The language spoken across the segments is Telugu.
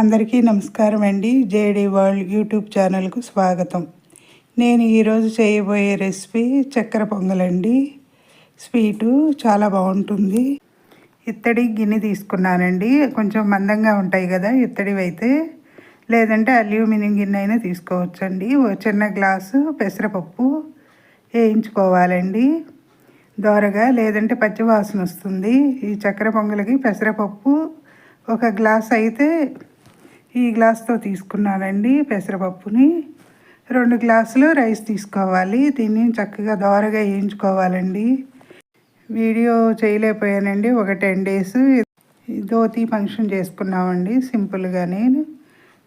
అందరికీ నమస్కారం అండి. జేడి వరల్డ్ యూట్యూబ్ ఛానల్కు స్వాగతం. నేను ఈరోజు చేయబోయే రెసిపీ చక్కెర పొంగలండి. స్వీటు చాలా బాగుంటుంది. ఇత్తడి గిన్నె తీసుకున్నానండి. కొంచెం మందంగా ఉంటాయి కదా ఇత్తడివి అయితే లేదంటే అల్యూమినియం గిన్నె అయినా తీసుకోవచ్చండి. ఓ చిన్న గ్లాసు పెసరపప్పు వేయించుకోవాలండి. దోరగా లేదంటే పచ్చివాసన వస్తుంది. ఈ చక్కెర పొంగలికి పెసరపప్పు ఒక గ్లాస్ అయితే ఈ గ్లాస్తో తీసుకున్నానండి పెసరపప్పుని. రెండు గ్లాసులు రైస్ తీసుకోవాలి. దీన్ని చక్కగా దోరగా వేయించుకోవాలండి. వీడియో చేయలేకపోయానండి. ఒక టెన్ డేస్ ధోతి ఫంక్షన్ చేసుకున్నామండి సింపుల్గానే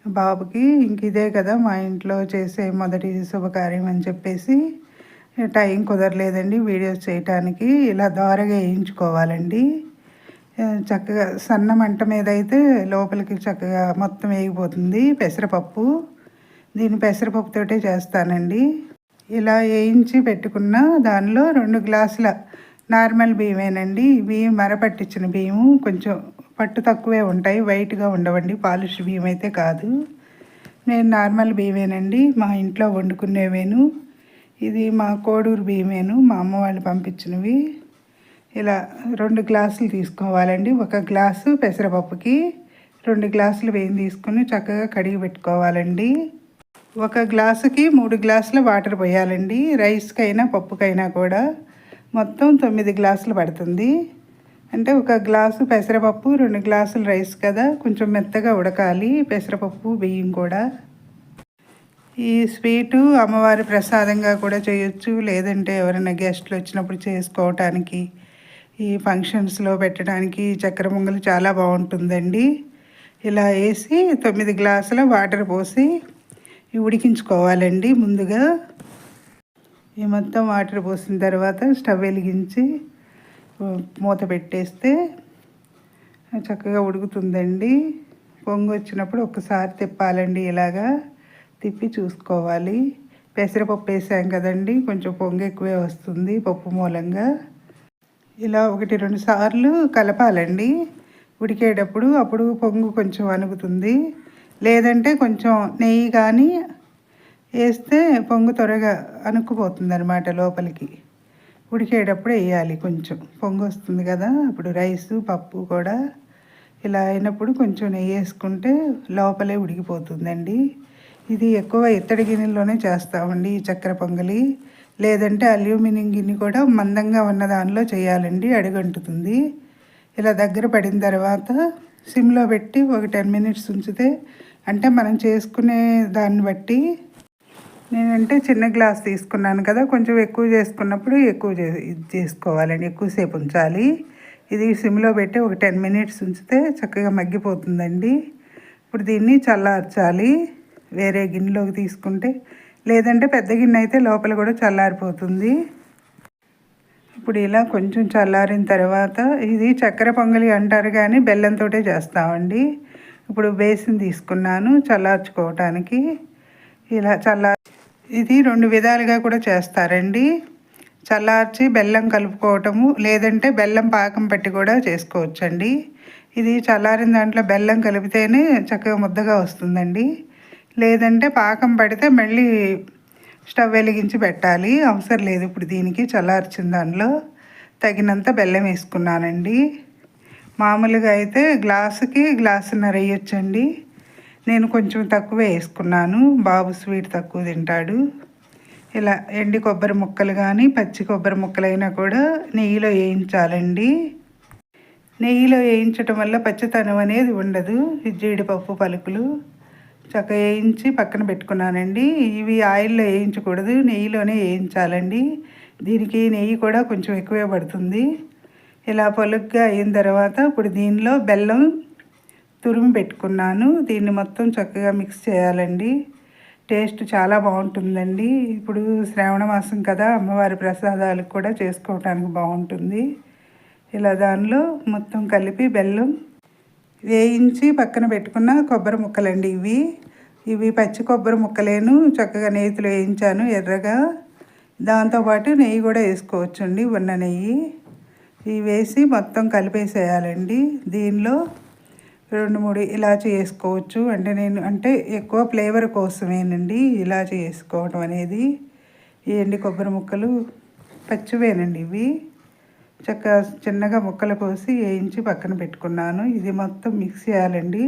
బాబుకి ఇంక ఇదే కదా మా ఇంట్లో చేసే మొదటి శుభకార్యం అని చెప్పేసి టైం కుదరలేదండి వీడియోస్ చేయటానికి. ఇలా దోరగా వేయించుకోవాలండి. చక్కగా సన్న మంట మీద అయితే లోపలికి చక్కగా మొత్తం వేగిపోతుంది. పెసరపప్పు. దీన్ని పెసరపప్పుతోటే చేస్తానండి. ఇలా వేయించి పెట్టుకున్న దానిలో రెండు గ్లాసుల నార్మల్ బియ్యమేనండి. బియ్యం మరపట్టించిన బియ్యము కొంచెం పట్టు తక్కువే ఉంటాయి. వైట్గా ఉండవండి. పాలిష్ బియ్యం అయితే కాదు. నేను నార్మల్ బియ్యమేనండి. మా ఇంట్లో వండుకునేవేను. ఇది మా కోడూరు బియ్యమేను. మా అమ్మ వాళ్ళు పంపించినవి. ఇలా రెండు గ్లాసులు తీసుకోవాలండి. ఒక గ్లాసు పెసరపప్పుకి రెండు గ్లాసులు వేయి తీసుకుని చక్కగా కడిగి పెట్టుకోవాలండి. ఒక గ్లాసుకి మూడు గ్లాసుల వాటర్ పోయాలండి. రైస్కైనా పప్పుకైనా కూడా మొత్తం తొమ్మిది గ్లాసులు పడుతుంది. అంటే ఒక గ్లాసు పెసరపప్పు రెండు గ్లాసులు రైస్ కదా కొంచెం మెత్తగా ఉడకాలి పెసరపప్పు బియ్యం కూడా. ఈ స్వీటు అమ్మవారి ప్రసాదంగా కూడా చేయొచ్చు. లేదంటే ఎవరైనా గెస్ట్లు వచ్చినప్పుడు చేసుకోవటానికి ఈ ఫంక్షన్స్లో పెట్టడానికి చక్కెర పొంగలి చాలా బాగుంటుందండి. ఇలా వేసి తొమ్మిది గ్లాసుల వాటర్ పోసి ఉడికించుకోవాలండి ముందుగా. ఈ మొత్తం వాటర్ పోసిన తర్వాత స్టవ్ వెలిగించి మూత పెట్టేస్తే చక్కగా ఉడుకుతుందండి. పొంగు వచ్చినప్పుడు ఒకసారి తిప్పాలండి ఇలాగా. తిప్పి చూసుకోవాలి. పెసరపప్పు వేసాం కదండి కొంచెం పొంగు ఎక్కువే వస్తుంది పప్పు మూలంగా. ఇలా ఒకటి రెండు సార్లు కలపాలండి. ఉడికేటప్పుడు అప్పుడు పొంగు కొంచెం అనుగుతుంది లేదంటే కొంచెం నెయ్యి కానీ వేస్తే పొంగు త్వరగా అనుక్కుపోతుంది అనమాట లోపలికి. ఉడికేటప్పుడు వేయాలి కొంచెం. పొంగు వస్తుంది కదా ఇప్పుడు రైసు పప్పు కూడా ఇలా అయినప్పుడు కొంచెం నెయ్యి వేసుకుంటే లోపలే ఉడికిపోతుందండి. ఇది ఎక్కువ ఇత్తడి గిన్నెల్లోనే చేస్తామండి ఈ చక్కెర పొంగలి. లేదంటే అల్యూమినియం గిన్నె కూడా మందంగా ఉన్న దానిలో చేయాలండి అడుగంటుతుంది. ఇలా దగ్గర పడిన తర్వాత సిమ్లో పెట్టి ఒక టెన్ మినిట్స్ ఉంచితే అంటే మనం చేసుకునే దాన్ని బట్టి నేనంటే చిన్న గ్లాస్ తీసుకున్నాను కదా కొంచెం ఎక్కువ చేసుకున్నప్పుడు ఎక్కువ చేసుకోవాలండి ఎక్కువసేపు ఉంచాలి. ఇది సిమ్లో పెట్టి ఒక టెన్ మినిట్స్ ఉంచితే చక్కగా మగ్గిపోతుందండి. ఇప్పుడు దీన్ని చల్లార్చాలి. వేరే గిన్నెలోకి తీసుకుంటే లేదంటే పెద్ద గిన్నె అయితే లోపల కూడా చల్లారిపోతుంది. ఇప్పుడు ఇలా కొంచెం చల్లారిన తర్వాత ఇది చక్కెర పొంగలి అంటారు కానీ బెల్లంతో చేస్తామండి. ఇప్పుడు బేసిన్ తీసుకున్నాను చల్లార్చుకోవటానికి. ఇలా చల్లార్ ఇది రెండు విధాలుగా కూడా చేస్తారండి. చల్లార్చి బెల్లం కలుపుకోవటము లేదంటే బెల్లం పాకం పెట్టి కూడా చేసుకోవచ్చండి. ఇది చల్లారిన దాంట్లో బెల్లం కలిపితేనే చక్కగా ముద్దగా వస్తుందండి. లేదంటే పాకం పడితే మళ్ళీ స్టవ్ వెలిగించి పెట్టాలి. అవసరం లేదు ఇప్పుడు దీనికి చల్లార్చిన దానిలో తగినంత బెల్లం వేసుకున్నానండి. మామూలుగా అయితే గ్లాసుకి గ్లాసున్నర వేయొచ్చండి. నేను కొంచెం తక్కువ వేసుకున్నాను. బాబు స్వీట్ తక్కువ తింటాడు. ఇలా ఎండి కొబ్బరి ముక్కలు కానీ పచ్చి కొబ్బరి ముక్కలైనా కూడా నెయ్యిలో వేయించాలండి. నెయ్యిలో వేయించటం వల్ల పచ్చితనం అనేది ఉండదు. జీడిపప్పు పలుకులు. చక్క వేయించి పక్కన పెట్టుకున్నానండి. ఇవి ఆయిల్లో వేయించకూడదు నెయ్యిలోనే వేయించాలండి. దీనికి నెయ్యి కూడా కొంచెం ఎక్కువే పడుతుంది. ఇలా పొలుగ్గా అయిన తర్వాత ఇప్పుడు దీనిలో బెల్లం తురిమి పెట్టుకున్నాను. దీన్ని మొత్తం చక్కగా మిక్స్ చేయాలండి. టేస్ట్ చాలా బాగుంటుందండి. ఇప్పుడు శ్రావణ మాసం కదా అమ్మవారి ప్రసాదాలకు కూడా చేసుకోవడానికి బాగుంటుంది. ఇలా దానిలో మొత్తం కలిపి బెల్లం వేయించి పక్కన పెట్టుకున్న కొబ్బరి ముక్కలండి ఇవి. ఇవి పచ్చి కొబ్బరి ముక్కలేను చక్కగా నేతిలో వేయించాను ఎర్రగా. దాంతోపాటు నెయ్యి కూడా వేసుకోవచ్చండి ఉన్న నెయ్యి. ఇవి వేసి మొత్తం కలిపేసేయాలండి. దీనిలో రెండు మూడు ఇలాచి వేసుకోవచ్చు. అంటే నేను అంటే ఎక్కువ ఫ్లేవర్ కోసమేనండి ఇలాచి వేసుకోవడం అనేది. ఈ ఎండి కొబ్బరి ముక్కలు పచ్చివేనండి ఇవి. చక్కగా చిన్నగా ముక్కలు కోసి వేయించి పక్కన పెట్టుకున్నాను. ఇది మొత్తం మిక్స్ చేయాలండి.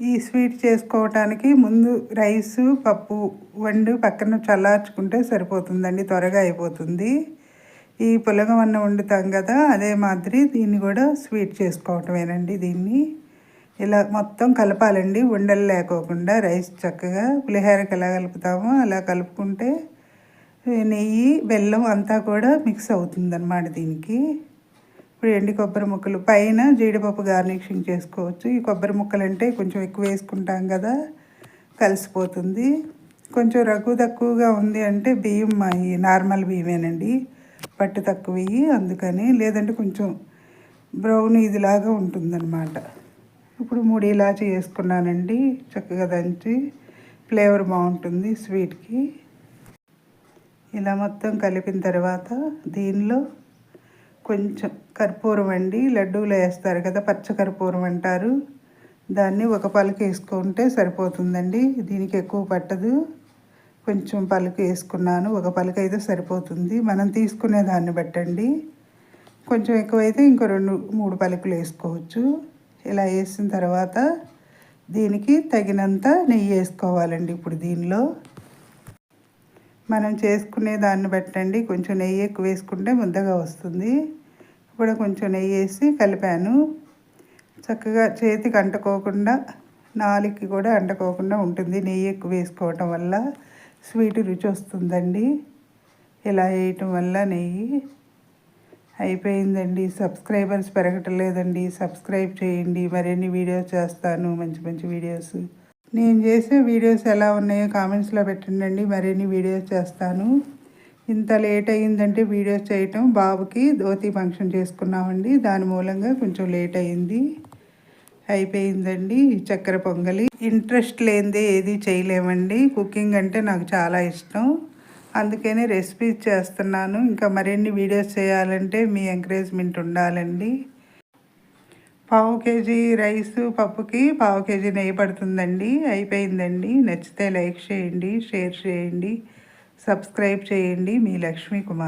ఈ స్వీట్ చేసుకోవటానికి ముందు రైసు పప్పు వండి పక్కన చల్లార్చుకుంటే సరిపోతుందండి. త్వరగా అయిపోతుంది. ఈ పులగం వండుతాం కదా అదే మాదిరి దీన్ని కూడా స్వీట్ చేసుకోవటమేనండి దీన్ని. ఇలా మొత్తం కలపాలండి. ఉండలు లేకోకుండా రైస్ చక్కగా పులిహోరకి ఎలా కలుపుతామో అలా కలుపుకుంటే నెయ్యి బెల్లం అంతా కూడా మిక్స్ అవుతుందన్నమాట దీనికి. ఇప్పుడు ఎండి కొబ్బరి ముక్కలు పైన జీడిపప్పు గార్నిషింగ్ చేసుకోవచ్చు. ఈ కొబ్బరి ముక్కలు అంటే కొంచెం ఎక్కువ వేసుకుంటాం కదా కలిసిపోతుంది. కొంచెం రఘు తక్కువగా ఉంది అంటే బియ్యం ఈ నార్మల్ బియ్యమేనండి. పట్టు తక్కువ అందుకని లేదంటే కొంచెం బ్రౌన్ ఇదిలాగా ఉంటుందన్నమాట. ఇప్పుడు మూడు ఇలాచి వేసుకున్నానండి చక్కగా దంచి ఫ్లేవర్ బాగుంటుంది స్వీట్కి. ఇలా మొత్తం కలిపిన తర్వాత దీనిలో కొంచెం కర్పూరం అండి లడ్డూలు వేస్తారు కదా పచ్చ కర్పూరం అంటారు. దాన్ని ఒక పలుకు వేసుకుంటే సరిపోతుందండి. దీనికి ఎక్కువ పట్టదు. కొంచెం పలుకు వేసుకున్నాను ఒక పలుకు అయితే సరిపోతుంది. మనం తీసుకునే దాన్ని బట్టండి. కొంచెం ఎక్కువైతే ఇంకో రెండు మూడు పలుకులు వేసుకోవచ్చు. ఇలా వేసిన తర్వాత దీనికి తగినంత నెయ్యి వేసుకోవాలండి ఇప్పుడు దీనిలో. మనం చేసుకునే దాన్ని బట్టండి. కొంచెం నెయ్యి ఎక్కువ వేసుకుంటే ముద్దగా వస్తుంది. ఇప్పుడు కొంచెం నెయ్యి వేసి కలిపాను. చక్కగా చేతికి అంటుకోకుండా నాలుగుకి కూడా అంటుకోకుండా ఉంటుంది. నెయ్యి ఎక్కువ వేసుకోవటం వల్ల స్వీట్ రుచి వస్తుందండి. ఇలా వేయటం వల్ల నెయ్యి అయిపోయిందండి. సబ్స్క్రైబర్స్ పెరగటం లేదండి. సబ్స్క్రైబ్ చేయండి. మరిన్ని వీడియోస్ చేస్తాను. మంచి మంచి వీడియోస్. నేను చేసే వీడియోస్ ఎలా ఉన్నాయో కామెంట్స్లో పెట్టండి మరిన్ని వీడియోస్ చేస్తాను. ఇంత లేట్ అయ్యిందంటే వీడియోస్ చేయటం బాబుకి ధోతి ఫంక్షన్ చేసుకున్నామండి. దాని మూలంగా కొంచెం లేట్ అయింది అయిపోయిందండి చక్కెర పొంగలి. ఇంట్రెస్ట్ లేనిదే ఏది చేయలేమండి. కుకింగ్ అంటే నాకు చాలా ఇష్టం. అందుకనే రెసిపీస్ చేస్తున్నాను. ఇంకా మరిన్ని వీడియోస్ చేయాలంటే మీ ఎంకరేజ్మెంట్ ఉండాలండి. పావు కేజీ రైస్ పప్పుకి పావు కేజీ నెయ్యి పడుతుందండి. అయిపోయిందండి. నచ్చితే లైక్ చేయండి షేర్ చేయండి సబ్స్క్రైబ్ చేయండి. మీ లక్ష్మీ కుమార్.